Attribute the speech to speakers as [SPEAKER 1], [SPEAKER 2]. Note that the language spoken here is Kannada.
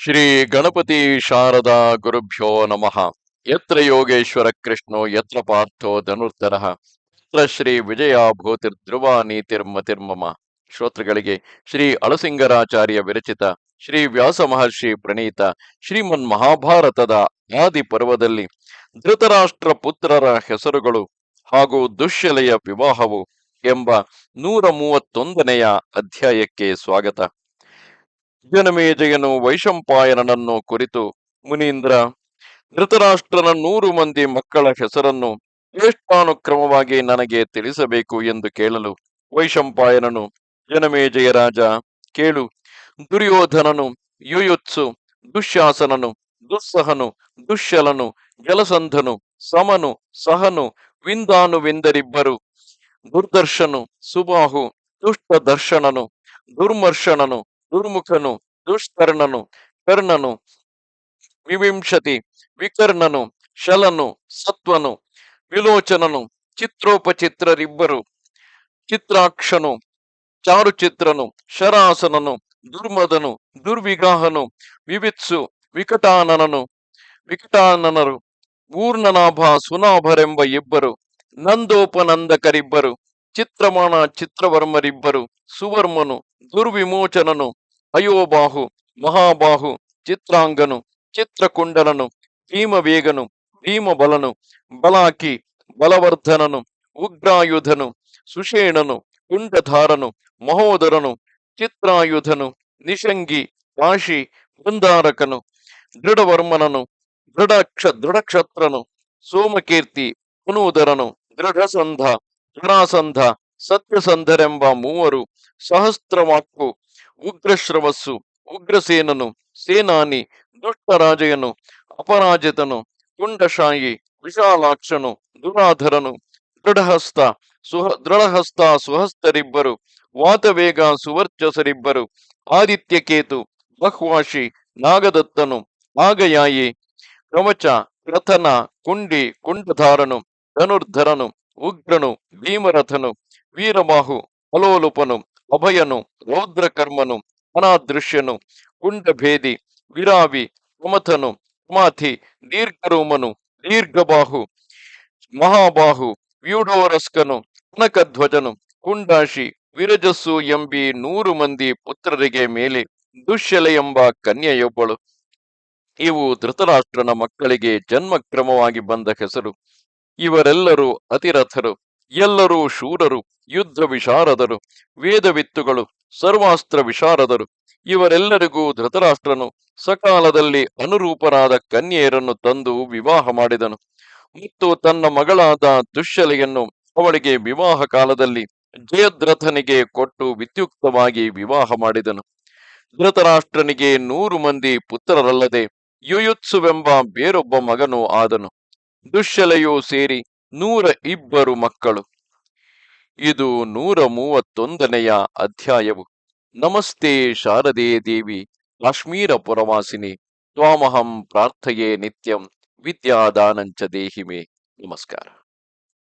[SPEAKER 1] ಶ್ರೀ ಗಣಪತಿ ಶಾರದಾ ಗುರುಭ್ಯೋ ನಮಃ. ಯತ್ರ ಯೋಗೇಶ್ವರ ಕೃಷ್ಣೋ, ಯತ್ರ ಪಾರ್ಥೋ ಧನುರ್ಧರ, ಯತ್ರ ಶ್ರೀ ವಿಜಯ ಭೂತಿರ್ ಧ್ರುವ ನೀತಿರ್ಮತಿರ್ಮಮ ಶ್ರೋತೃಗಳಿಗೆ ಶ್ರೀ ಅಳಸಿಂಗರಾಚಾರ್ಯ ವಿರಚಿತ, ಶ್ರೀ ವ್ಯಾಸ ಮಹರ್ಷಿ ಪ್ರಣೀತ, ಶ್ರೀಮನ್ ಮಹಾಭಾರತದ ಆದಿ ಪರ್ವದಲ್ಲಿ ಧೃತರಾಷ್ಟ್ರ ಪುತ್ರರ ಹೆಸರುಗಳು ಹಾಗೂ ದುಶ್ಯಲೆಯ ವಿವಾಹವು ಎಂಬ ನೂರ ಮೂವತ್ತೊಂದನೆಯ ಅಧ್ಯಾಯಕ್ಕೆ ಸ್ವಾಗತ. ಜನಮೇಜಯನು ವೈಶಂಪಾಯನನನ್ನು ಕುರಿತು ಮುನೀಂದ್ರ, ಧೃತರಾಷ್ಟ್ರನ ನೂರು ಮಂದಿ ಮಕ್ಕಳ ಹೆಸರನ್ನು ಶ್ರೇಷ್ಠಾನುಕ್ರಮವಾಗಿ ನನಗೆ ತಿಳಿಸಬೇಕು ಎಂದು ಕೇಳಲು ವೈಶಂಪಾಯನನು, ಜನಮೇಜಯ ರಾಜ, ಕೇಳು. ದುರ್ಯೋಧನನು, ಯುಯುತ್ಸು, ದುಶ್ಯಾಸನನು, ದುಸ್ಸಹನು, ದುಶ್ಯಲನು, ಜಲಸಂಧನು, ಸಮನು, ಸಹನು, ವಿಂದಾನುವಿಂದರಿಬ್ಬರು. ದುರ್ದರ್ಶನು, ಸುಬಾಹು ದುಷ್ಟ ದರ್ಶನನು ದುರ್ಮರ್ಶನನು ದುರ್ಮುಖನು ದುಷ್ಕರ್ಣನು ಕರ್ಣನು, ವಿವಿಂಶತಿ, ವಿಕರ್ಣನು, ಶಲನು, ಸತ್ವನು, ವಿಲೋಚನನು, ಚಿತ್ರೋಪಚಿತ್ರರಿಬ್ಬರು, ಚಿತ್ರಾಕ್ಷನು, ಚಾರುಚಿತ್ರನು, ಶರಾಸನನು, ದುರ್ಮದನು, ದುರ್ವಿಗಾಹನು, ವಿವಿತ್ಸು, ವಿಕಟಾನನನು, ವಿಕಟಾನನರು ಊರ್ಣನಾಭ ಸುನಾಭರೆಂಬ ಇಬ್ಬರು, ನಂದೋಪನಂದಕರಿಬ್ಬರು, ಚಿತ್ರಮಾಣ, ಚಿತ್ರವರ್ಮರಿಬ್ಬರು, ಸುವರ್ಮನು, ದುರ್ವಿಮೋಚನನು ಅಯೋಬಾಹು, ಮಹಾಬಾಹು, ಚಿತ್ರಾಂಗನು, ಚಿತ್ರಕುಂಡಲನು, ಭೀಮವೇಗನು, ಭೀಮಬಲನು, ಬಲಾಕಿ, ಬಲವರ್ಧನನು, ಉಗ್ರಾಯುಧನು, ಸುಷೇಣನು, ಕುಂಡಧಾರನು, ಮಹೋದರನು, ಚಿತ್ರಾಯುಧನು, ನಿಶಂಗಿ ಕಾಶಿ ಬೃಂದಾರಕನು ದೃಢವರ್ಮನನು, ದೃಢಕ್ಷ, ದೃಢಕ್ಷತ್ರನು, ಸೋಮಕೀರ್ತಿ ಪುನೋದರನು ದೃಢಸಂಧ ಜರಾಸಂಧ ಸತ್ಯಸಂಧರೆಂಬ ಮೂವರು ಸಹಸ್ರವಾಕ್ಕು ಉಗ್ರಶ್ರವಸ್ಸು, ಉಗ್ರಸೇನನು, ಸೇನಾನಿ, ದುಷ್ಟರಾಜಯನು, ಅಪರಾಜಿತನು ಕುಂಡಶಾಯಿ ವಿಶಾಲಾಕ್ಷನು, ದುರಾಧರನು, ದೃಢಹಸ್ತ, ಸುಹ, ದೃಢಹಸ್ತ, ಸುಹಸ್ತರಿಬ್ಬರು, ವಾತವೇಗ, ಸುವರ್ಚಸರಿಬ್ಬರು, ಆದಿತ್ಯಕೇತು, ಬಹ್ವಾಶಿ, ನಾಗದತ್ತನು, ನಾಗಯಾಯಿ ಕವಚ ರಥನ, ಕುಂಡಿ, ಕುಂಡಧಾರನು, ಧನುರ್ಧರನು, ಉಗ್ರನು, ಭೀಮರಥನು, ವೀರಬಾಹು, ಅಲೋಲುಪನು ಅಭಯನು, ರೌದ್ರಕರ್ಮನು, ಅನಾದೃಶ್ಯನು, ಕುಂಡಭೇದಿ, ವಿರಾವಿ ಪ್ರಮಥನು ಪ್ರಮಾಥಿ ದೀರ್ಘರೋಮನು, ದೀರ್ಘಬಾಹು, ಮಹಾಬಾಹು ವ್ಯೂಢೋರಸ್ಕನು ಕನಕಧ್ವಜನು, ಕುಂಡಾಶಿ, ವಿರಜಸ್ಸು ಎಂಬಿ ನೂರು ಮಂದಿ ಪುತ್ರರಿಗೆ ಮೇಲೆ ದುಶ್ಯಲೆ ಎಂಬ ಕನ್ಯೆಯೊಬ್ಬಳು. ಇವು ಧೃತರಾಷ್ಟ್ರನ ಮಕ್ಕಳಿಗೆ ಜನ್ಮಕ್ರಮವಾಗಿ ಬಂದ ಹೆಸರು. ಇವರೆಲ್ಲರೂ ಅತಿರಥರು. ಎಲ್ಲರೂ ಶೂರರು, ಯುದ್ಧ ವಿಶಾರದರು ವೇದವಿತ್ತುಗಳು ಸರ್ವಾಸ್ತ್ರ ವಿಶಾರದರು. ಇವರೆಲ್ಲರಿಗೂ ಧೃತರಾಷ್ಟ್ರನು ಸಕಾಲದಲ್ಲಿ ಅನುರೂಪರಾದ ಕನ್ಯೆಯರನ್ನು ತಂದು ವಿವಾಹ ಮಾಡಿದನು. ಮತ್ತು ತನ್ನ ಮಗಳಾದ ದುಶ್ಯಲೆಯನ್ನು ಅವಳಿಗೆ ವಿವಾಹ ಕಾಲದಲ್ಲಿ ಜಯದ್ರಥನಿಗೆ ಕೊಟ್ಟು ವಿದ್ಯುಕ್ತವಾಗಿ ವಿವಾಹ ಮಾಡಿದನು. ಧೃತರಾಷ್ಟ್ರನಿಗೆ ನೂರು ಮಂದಿ ಪುತ್ರರಲ್ಲದೆ ಯುಯುತ್ಸುವೆಂಬ ಬೇರೊಬ್ಬ ಮಗನು ಆದನು. ದುಶ್ಯಲೆಯೂ ಸೇರಿ ನೂರ ಇಬ್ಬರು ಮಕ್ಕಳು. ಇದು ನೂರ ಮೂವತ್ತೊಂದನೆಯ ಅಧ್ಯಾಯವು. ನಮಸ್ತೆ ಶಾರದೆ ದೇವಿ, ಕಾಶ್ಮೀರ ಪುರವಾಸಿನಿ, ತ್ವಾಮಹಂ ಪ್ರಾರ್ಥಯೇ ನಿತ್ಯಂ ವಿದ್ಯಾದಾನಂಚ ದೇಹಿಮೆ. ನಮಸ್ಕಾರ.